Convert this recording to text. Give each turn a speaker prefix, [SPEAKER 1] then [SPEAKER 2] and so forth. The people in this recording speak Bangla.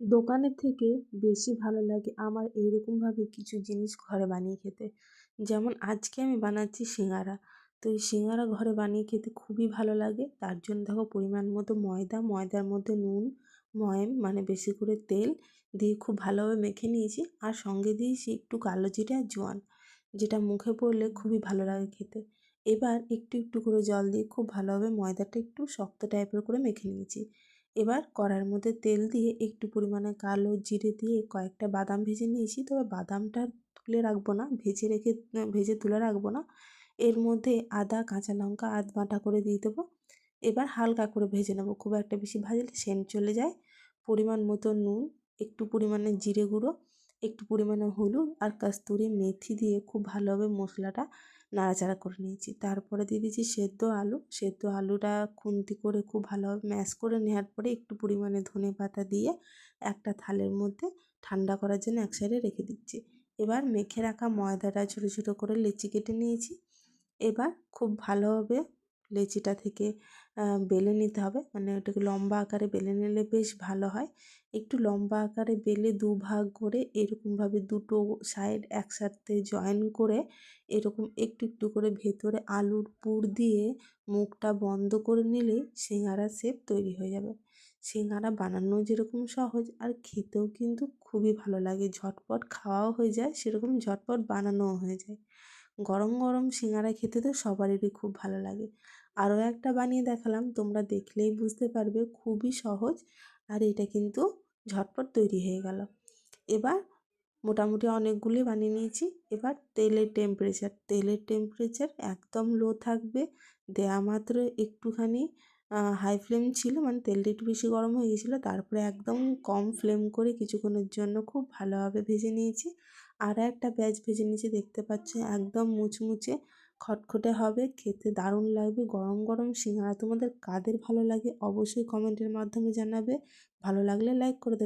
[SPEAKER 1] দোকানের থেকে বেশি ভালো লাগে আমার এইরকমভাবে কিছু জিনিস ঘরে বানিয়ে খেতে। যেমন আজকে আমি বানাচ্ছি সিঙাড়া তো এই সিঙাড়া ঘরে বানিয়ে খেতে খুবই ভালো লাগে। তার জন্য দেখো পরিমাণ মতো ময়দা, ময়দার মধ্যে নুন, ময়াম মানে বেশি করে তেল দিয়ে খুব ভালোভাবে মেখে নিয়েছি। আর সঙ্গে দিয়েছি একটু কালো জিরে জোয়ান, যেটা মুখে পড়লে খুবই ভালো লাগে খেতে। এবার একটু একটু করে জল দিয়ে খুব ভালোভাবে ময়দাটা একটু শক্ত টাইপের করে মেখে নিয়েছি। এবার কড়ার মধ্যে তেল দিয়ে একটু পরিমাণে কালো জিরে দিয়ে কয়েকটা বাদাম ভেজে নিয়েছি। তবে বাদামটা তুলে রাখব না, ভেজে রেখে, ভেজে তুলে রাখব না। এর মধ্যে আদা, কাঁচা লঙ্কা আধ বাটা করে দিয়ে দেবো। এবার হালকা করে ভেজে নেব। খুব একটা বেশি ভাজলে সেন্ট চলে যায়। পরিমাণ মতো নুন, একটু পরিমাণে জিরে গুঁড়ো, একটু পরিমাণে হলুদ আর কাস্তুরি মেথি দিয়ে খুব ভালোভাবে মশলাটা নাড়াচাড়া করে নিয়েছি। তারপরে দিয়ে দিয়েছি সেদ্ধ আলু। সেদ্ধ আলুটা খুন্তি করে খুব ভালোভাবে ম্যাশ করে নেওয়ার পরে একটু পরিমাণে ধনে পাতা দিয়ে একটা থালের মধ্যে ঠান্ডা করার জন্য এক সাইডে রেখে দিচ্ছি। এবার মেখে রাখা ময়দাটা ছোটো ছোটো করে লেচি কেটে নিয়েছি। এবার খুব ভালোভাবে লেচিটা থেকে বেলে নিতে হবে। মানে ওটাকে লম্বা আকারে বেলে নিলে বেশ ভালো হয়। একটু লম্বা আকারে বেলে দু ভাগ করে এরকমভাবে দুটো সাইড একসাথে জয়েন করে এরকম একটু একটু করে ভেতরে আলুর পুর দিয়ে মুখটা বন্ধ করে নিলেই সিঙাড়ার শেপ তৈরি হয়ে যাবে। সিঙাড়া বানানো যেরকম সহজ আর খেতেও কিন্তু খুবই ভালো লাগে। ঝটপট খাওয়াও হয়ে যায়, সেরকম ঝটপট বানানোও হয়ে যায়। গরম গরম সিঙাড়া খেতে তো সবারই খুব ভালো লাগে। আরও একটা বানিয়ে দেখালাম, তোমরা দেখলেই বুঝতে পারবে খুবই সহজ। আর এটা কিন্তু ঝটপট তৈরি হয়ে গেল। এবার মোটামুটি অনেকগুলি বানিয়ে নিয়েছি। এবার তেলের টেম্পারেচার তেলের টেম্পারেচার একদম লো থাকবে। দেয়া মাত্র একটুখানি হাই ফ্লেম ছিল। মানে তেলটা একটু বেশি গরম হয়ে গিয়েছিল তারপরে একদম কম ফ্লেম করে কিছুক্ষণের জন্য খুব ভালোভাবে ভেজে নিয়েছি। আর একটা ব্যাচ ভেজে নিয়েছি। দেখতে পাচ্ছ, একদম মুচমুচে খটখটে হবে। খেতে দারুণ লাগবে। গরম গরম সিঙ্গারা তোমাদের কাদের ভালো লাগে অবশ্যই কমেন্টের মাধ্যমে জানাবে। ভালো লাগলে লাইক করে দেবে।